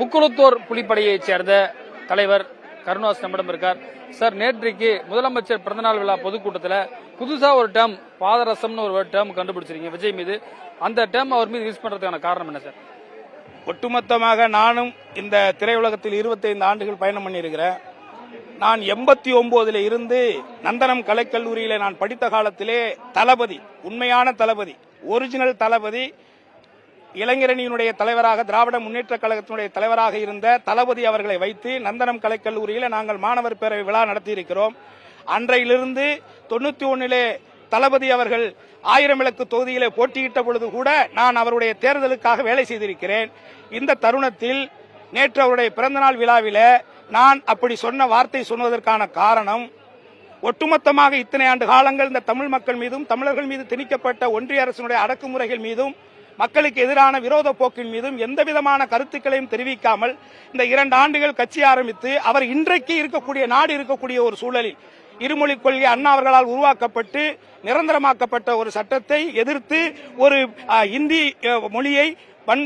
முக்குளத்தோர் புலிப்படையைச் சேர்ந்த தலைவர் கருணாஸ் நம்மிடம் இருக்கார். சார் நேற்றைக்கு முதலமைச்சர் பிறந்தநாள் விழா பொதுக்கூட்டத்தில் புதுசாக ஒரு டேர்ம் பாதரசம்னு ஒரு டேர்ம் கண்டுபிடிச்சிருக்கீங்க விஜய் மீது. அந்த டேர்ம் அவர் மீது யூஸ் பண்ணுறதுக்கான காரணம் என்ன சார்? ஒட்டுமொத்தமாக நானும் இந்த திரையுலகத்தில் 25 ஆண்டுகள் பயணம் பண்ணியிருக்கிறேன். நான் எண்பத்தி ஒன்பதுல இருந்து நந்தனம் கலைக்கல்லூரியில நான் படித்த காலத்திலே தளபதி உண்மையான தளபதி ஒரிஜினல் தளபதி இளைஞரணியினுடைய தலைவராக திராவிட முன்னேற்ற கழகத்தினுடைய தலைவராக இருந்த தளபதி அவர்களை வைத்து நந்தனம் கலைக்கல்லூரியில் நாங்கள் மாணவர் பேரவை விழா நடத்தியிருக்கிறோம். அன்றையிலிருந்து தொண்ணூத்தி ஒன்னிலே தளபதி அவர்கள் ஆயிரம் விளக்கு தொகுதியிலே போட்டியிட்ட பொழுது கூட நான் அவருடைய தேர்தலுக்காக வேலை செய்திருக்கிறேன். இந்த தருணத்தில் நேற்று அவருடைய பிறந்தநாள் விழாவில் நான் அப்படி சொன்ன வார்த்தை சொன்னதற்கான காரணம் ஒட்டுமொத்தமாக இத்தனை ஆண்டு காலங்கள் இந்த தமிழ் மக்கள் மீதும் தமிழர்கள் மீது திணிக்கப்பட்ட ஒன்றிய அரசினுடைய அடக்குமுறைகள் மீதும் மக்களுக்கு எதிரான விரோத போக்கின் மீதும் எந்த விதமான கருத்துக்களையும் தெரிவிக்காமல் இந்த இரண்டு ஆண்டுகள் கட்சி ஆரம்பித்து அவர் இன்றைக்கு இருக்கக்கூடிய நாடு இருக்கக்கூடிய ஒரு சூழலில் இருமொழி கொள்கை அண்ணா அவர்களால் உருவாக்கப்பட்டு நிரந்தரமாக்கப்பட்ட ஒரு சட்டத்தை எதிர்த்து ஒரு இந்தி மொழியை பன்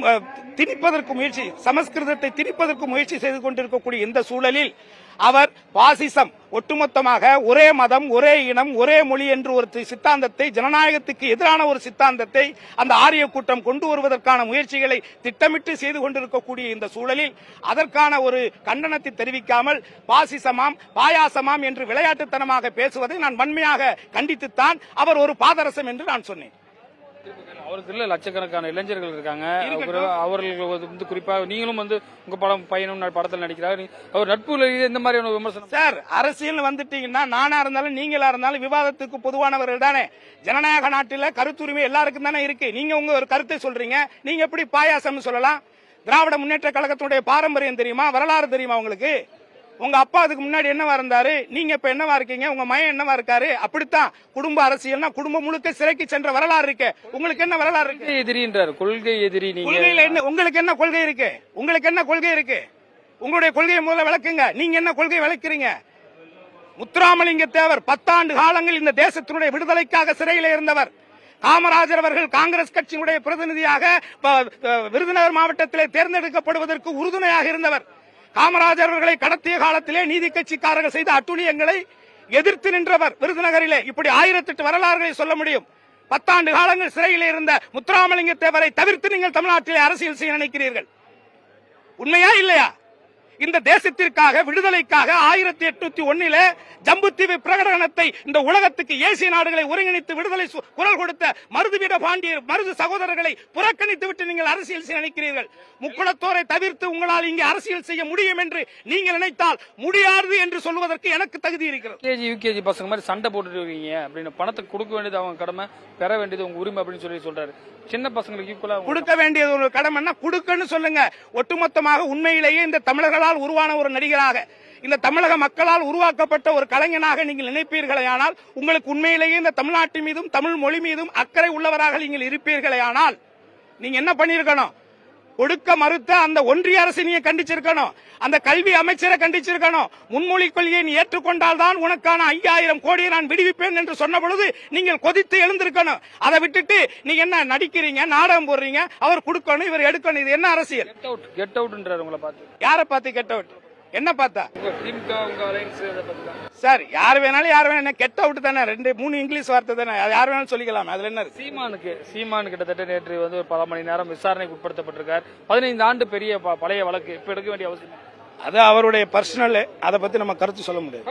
திணிப்பதற்கு முயற்சி சமஸ்கிருதத்தை திணிப்பதற்கு முயற்சி செய்து கொண்டிருக்கக்கூடிய இந்த சூழலில் அவர் பாசிசம் ஒட்டுமொத்தமாக ஒரே மதம் ஒரே இனம் ஒரே மொழி என்று ஒரு சித்தாந்தத்தை ஜனநாயகத்துக்கு எதிரான ஒரு சித்தாந்தத்தை அந்த ஆரிய கூட்டம் கொண்டு வருவதற்கான முயற்சிகளை திட்டமிட்டு செய்து கொண்டிருக்கக்கூடிய இந்த சூழலில் அதற்கான ஒரு கண்டனத்தை தெரிவிக்காமல் பாசிசமாம் பாயாசமாம் என்று விளையாட்டுத்தனமாக பேசுவதை நான் வன்மையாக கண்டித்துத்தான் அவர் ஒரு பாதரசம் என்று நான் சொன்னேன். அவருக்கு இல்ல லட்சக்கணக்கான இளைஞர்கள் இருக்காங்க. இருக்கட்டும். அவரு- அவர்கள் வந்து குறிப்பாக நீங்களும் வந்து உங்க படம் பையனும் படத்தில் நடிக்கிறார். அவர் நட்பு இந்த மாதிரியான விமர்சனம். சார் அரசியல் வந்துட்டீங்கன்னா நானா இருந்தாலும் நீங்களா இருந்தாலும் விவாதத்துக்கு பொதுவானவர்கள் தானே. ஜனநாயக நாட்டில கருத்துரிமை எல்லாருக்கும் தானே இருக்கு. நீங்க உங்க ஒரு கருத்தை சொல்றீங்க. நீங்க எப்படி பாயாசம்னு சொல்லலாம்? திராவிட முன்னேற்ற கழகத்தினுடைய பாரம்பரியம் தெரியுமா? வரலாறு தெரியுமா உங்களுக்கு? உங்க அப்பா அதுக்கு முன்னாடி என்னவா இருந்தாரு? நீங்க இப்ப என்னவா இருக்கீங்க? உங்க மயன் என்னவா இருக்காரு? அப்படித்தான் குடும்ப அரசியல்னா குடும்பம் முழுக்க சிறைக்கு சென்ற வரலாறு இருக்கு. உங்களுக்கு என்ன வரலாறு இருக்கு? எதிரின்றார் கொள்கை எதிரி கொள்கையில என்ன உங்களுக்கு என்ன கொள்கை இருக்கு? உங்களுக்கு என்ன கொள்கை இருக்கு? உங்களுடைய கொள்கையை முதல்ல விளக்குங்க. நீங்க என்ன கொள்கை விளக்குறீங்க? முத்துராமலிங்க தேவர் பத்தாண்டு காலங்கள் இந்த தேசத்தினுடைய விடுதலைக்காக சிறையில் இருந்தவர். காமராஜர் அவர்கள் காங்கிரஸ் கட்சியினுடைய பிரதிநிதியாக விருதுநகர் மாவட்டத்திலே தேர்ந்தெடுக்கப்படுவதற்கு உறுதுணையாக இருந்தவர். காமராஜர் அவர்களை கடத்திய காலத்திலே நீதி கட்சிக்காரர்கள் செய்த அட்டுழியங்களை எதிர்த்து நின்றவர் விருதுநகரிலே இப்படி ஆயிரத்தெட்டு வரலாறுகளை சொல்ல முடியும். பத்தாண்டு காலங்கள் சிறையில் இருந்த முத்துராமலிங்க தேவரை தவிர்த்து நீங்கள் தமிழ்நாட்டிலே அரசியல் செய்ய நினைக்கிறீர்கள். உண்மையா இல்லையா? இந்த தேசத்திற்காக விடுதலைக்காக ஆயிரத்தி எட்நூத்தி ஒன்னில ஜம்புத்தீவு பிரகடனத்தை இந்த உலகத்துக்கு ஏசிய நாடுகளை ஒருங்கிணைத்து விடுதலை குரல் கொடுத்த மருதுவிட பாண்டியர் மருது சகோதரர்களை புறக்கணித்து விட்டு நீங்கள் அரசியல் நினைக்கிறீர்கள். முக்குளத்தோரை தவிர்த்து உங்களால் இங்கே அரசியல் செய்ய முடியும் என்று நீங்கள் நினைத்தால் முடியாது என்று சொல்வதற்கு எனக்கு தகுதி இருக்கிறது. கேஜி யூகேஜி பசங்க மாதிரி சண்டை போட்டுட்டு இருக்கீங்க. அப்படின்னு பணத்தை கொடுக்க வேண்டியது அவங்க கடமை பெற வேண்டியது உங்க உரிமை அப்படின்னு சொல்லி சொல்றாரு. சின்ன பசங்களுக்கு கொடுக்க வேண்டியது ஒரு கடமைன்னா கொடுக்கன்னு சொல்லுங்க. ஒட்டுமொத்தமாக உண்மையிலேயே இந்த மக்களால் உருவான ஒரு நடிகராக இந்த தமிழக மக்களால் உருவாக்கப்பட்ட ஒரு கலைஞனாக நீங்கள் நினைப்பீர்களேயானால் உங்களுக்கு உண்மையிலேயே இந்த தமிழ்நாட்டு மீதும் தமிழ் மொழி மீதும் அக்கறை உள்ளவராக நீங்கள் இருப்பீர்களே ஆனால் நீங்க என்ன பண்ணிருக்கணும் கொடுக்க மறுத்த அந்த ஒன்றிய அரசு நீங்க கண்டிச்சிருக்கணும். அந்த கல்வி அமைச்சரை கண்டிச்சிருக்கணும். முன்மொழி கொள்கையை நீ ஏற்றுக்கொண்டால் தான் உனக்கான ஐயாயிரம் கோடியை நான் விடுவிப்பேன் என்று சொன்ன பொழுது நீங்கள் கொதித்து எழுந்திருக்கணும். அதை விட்டுட்டு நீங்க என்ன நடிக்கிறீங்க நாடகம் போடுறீங்க அவர் கொடுக்கணும் இவர் எடுக்கணும். இது என்ன அரசியல்? கெட் அவுட் கெட் பார்த்து. யாரை பார்த்து கெட்ட அவுட் என்ன பார்த்தா? சார் யார் வேணாலும் யார் வேணாலும் கெட்ட அவுட் தானே? ரெண்டு மூணு இங்கிலீஷ் வார்த்தை தானே? யார் வேணாலும் சொல்லிக்கலாம் அதுல என்ன இருக்கு? சீமானுக்கு சீமான் கிட்டத்தட்ட நேற்று வந்து ஒரு பல மணி நேரம் விசாரணைக்கு உட்படுத்தப்பட்டிருக்கார். பதினைந்து ஆண்டு பெரிய பழைய வழக்கு இப்ப எடுக்க வேண்டிய அவசியம். அது அவருடைய பர்சனல் அதை பத்தி நம்ம கருத்து சொல்ல முடியாது.